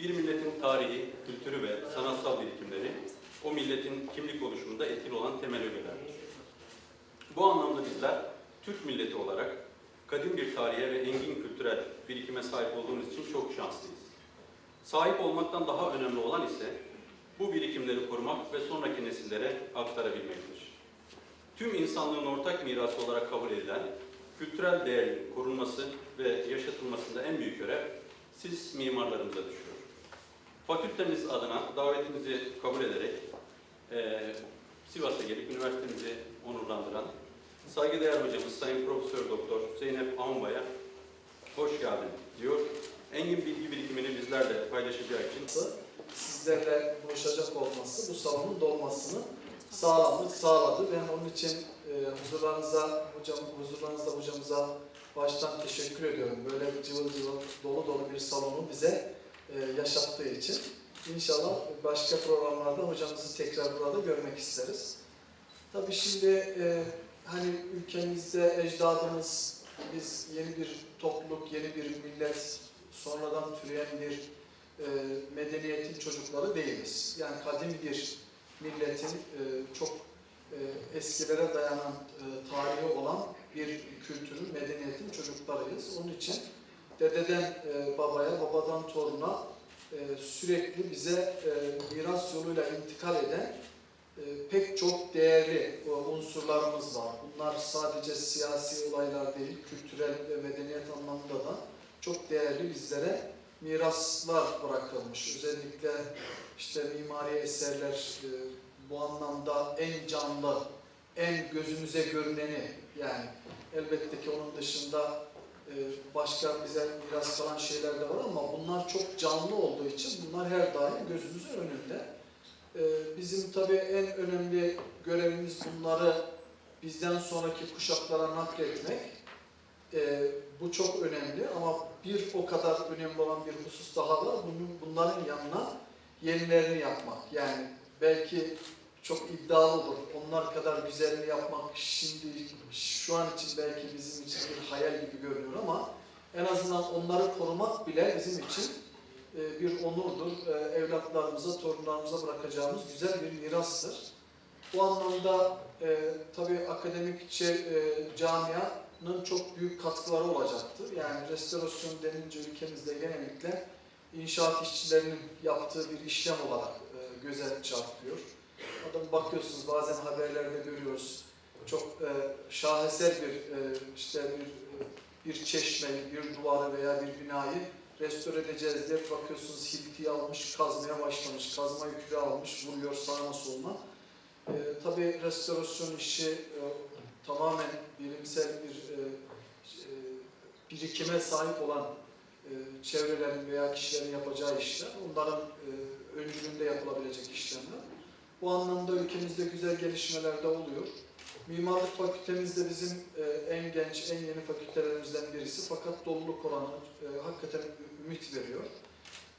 Bir milletin tarihi, kültürü ve sanatsal birikimleri o milletin kimlik oluşumunda etkili olan temel ögelerdir. Bu anlamda bizler Türk milleti olarak kadim bir tarihe ve engin kültürel birikime sahip olduğumuz için çok şanslıyız. Sahip olmaktan daha önemli olan ise bu birikimleri korumak ve sonraki nesillere aktarabilmektir. Tüm insanlığın ortak mirası olarak kabul edilen kültürel değerin korunması ve yaşatılmasında en büyük görev siz mimarlarımıza düşüyor. Fakültemiz adına davetinizi kabul ederek eee Sivas'a gelip üniversitemizi onurlandıran saygıdeğer hocamız Sayın Profesör Doktor Zeynep Amunbay'a hoş geldin diyor. Engin bilgi birikimini bizlerle paylaşacağı için sizlerle buluşacak olması, bu salonun dolmasını sağladı. sağladı. Ben onun için e, huzurlarınıza, hocam, huzurlarınızda hocamıza baştan teşekkür ediyorum. Böyle cıvıl cıvıl, dolu dolu bir salonu bize e, yaşattığı için. İnşallah başka programlarda hocamızı tekrar burada görmek isteriz. Tabii şimdi e, hani ülkemizde ecdadımız, biz yeni bir topluluk, yeni bir millet, sonradan türeyen bir e, medeniyetin çocukları değiliz. Yani kadim bir milletin e, çok e, eskilere dayanan e, tarihi olan bir kültürün, medeniyetin çocuklarıyız. Onun için dededen e, babaya, babadan toruna e, sürekli bize e, miras yoluyla intikal eden e, pek çok değerli unsurlarımız var. Bunlar sadece siyasi olaylar değil, kültürel ve medeniyet anlamında da çok değerli bizlere miraslar bırakılmış. Özellikle işte mimari eserler e, bu anlamda en canlı, en gözümüze görüneni yani elbette ki onun dışında başka bize miras kalan şeyler de var ama bunlar çok canlı olduğu için bunlar her daim gözümüzün önünde. E, bizim tabii en önemli görevimiz bunları bizden sonraki kuşaklara nakletmek. E, bu çok önemli ama bir o kadar önemli olan bir husus daha var. Bunların yanına yenilerini yapmak. Yani belki çok iddialı olur. Onlar kadar güzelini yapmak şimdi şu an için belki bizim için bir hayal gibi görünüyor ama en azından onları korumak bile bizim için e, bir onurdur. E, Evlatlarımıza, torunlarımıza bırakacağımız güzel bir mirastır. Bu anlamda e, tabii akademik şey, e, camianın çok büyük katkıları olacaktır. Yani restorasyon denince ülkemizde genellikle inşaat işçilerinin yaptığı bir işlem olarak e, göze çarpıyor. Adam bakıyorsunuz bazen haberlerde görüyoruz. Çok e, şaheser bir e, işte bir e, bir çeşmeyi, bir duvarı veya bir binayı restore edeceğiz diye bakıyorsunuz hiltiyi almış, kazmaya başlamış, kazma yükü almış, vuruyor sağına soluna. E, tabii restorasyon işi e, tamamen bilimsel bir e, e, birikime sahip olan e, çevrelerin veya kişilerin yapacağı işler, onların e, öncülüğünde yapılabilecek işlemler. Bu anlamda ülkemizde güzel gelişmeler de oluyor. Mimarlık fakültemiz de bizim e, en genç, en yeni fakültelerimizden birisi fakat doluluk oranı e, hakikaten ümit veriyor.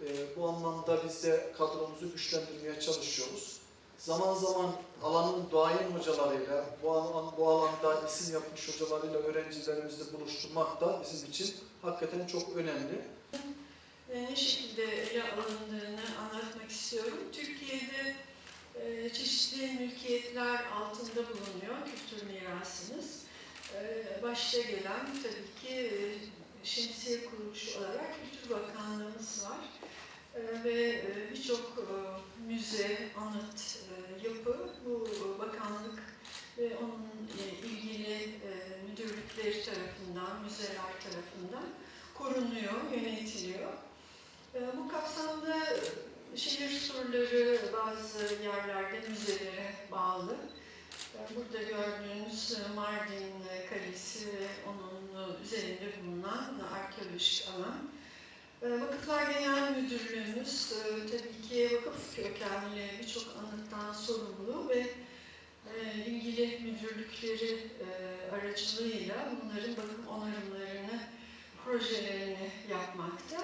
E, bu anlamda biz de kadromuzu güçlendirmeye çalışıyoruz. Zaman zaman alanın duayen hocalarıyla, bu, alan, bu alanda isim yapmış hocalarıyla öğrencilerimizi buluşturmak da bizim için hakikaten çok önemli. ne şekilde ele alındığını anlatmak istiyorum. Türkiye'de e, çeşitli mülkiyetler altında bulunuyor kültür mirasımız. E, başta gelen tabii ki e, şemsiye kuruluşu olarak Kültür Bakanlığımız var. E, ve e, birçok e, müze, anıt, e, yapı bu bakanlık ve onun ilgili müdürlükleri tarafından, müzeler tarafından korunuyor, yönetiliyor. Bu kapsamda şehir surları bazı yerlerde müzelere bağlı. Burada gördüğünüz Mardin Kalesi ve onun üzerinde bulunan arkeolojik alan. E, Vakıflar Genel Müdürlüğümüz e, tabii ki vakıf kökenli birçok anıttan sorumlu ve e, ilgili müdürlükleri e, aracılığıyla bunların bakım onarımlarını projelerini yapmakta.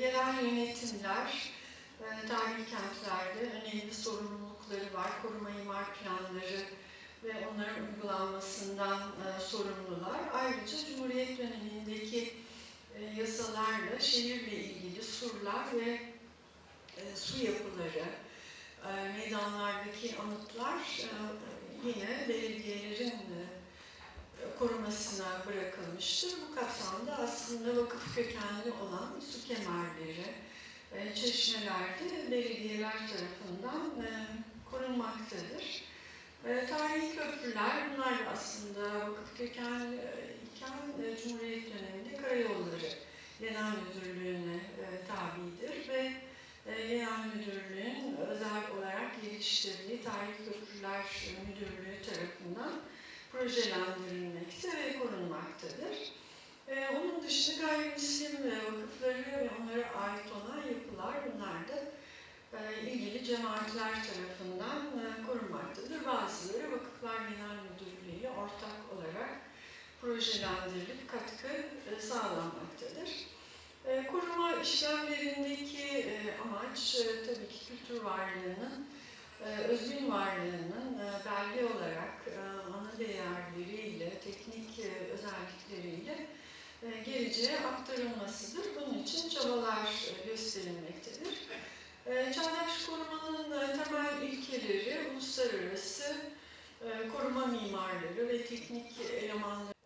Yerel yönetimler, tarihi kentlerde önemli sorumlulukları var. Koruma imar planları ve onların uygulanmasından e, sorumlular. Ayrıca Cumhuriyet dönemindeki e, yasalarla şehirle ilgili surlar ve e, su yapıları, meydanlardaki anıtlar yine belediyelerin korumasına bırakılmıştır. Bu kapsamda aslında vakıf kökenli olan su kemerleri, çeşmelerde belediyeler tarafından e, korunmaktadır. E, Tarihi köprüler, bunlar da aslında vakıf e, iken e, Cumhuriyet döneminde karayolları genel müdürlüğüne tabidir ve genel müdürlüğün özel olarak geliştirdiği Tarih Köprüler Müdürlüğü tarafından projelendirilmekte ve korunmaktadır. Ee, onun dışında gayrimüslim e, vakıfları ve onlara ait olan yapılar bunlar da e, ilgili cemaatler tarafından e, korunmaktadır. Bazıları Vakıflar Genel Müdürlüğü ile ortak olarak projelendirilip katkı e, sağlanmaktadır. E, koruma işlemlerindeki e, amaç e, tabii ki kültür varlığının e, özgün varlığının e, belge olarak e, ana değerleriyle, teknik e, özellikleriyle e, geleceğe aktarılmasıdır. Bunun için çabalar e, gösterilmektedir. E, Çağdaş korumanın temel ilkeleri uluslararası e, koruma mimarları ve teknik elemanları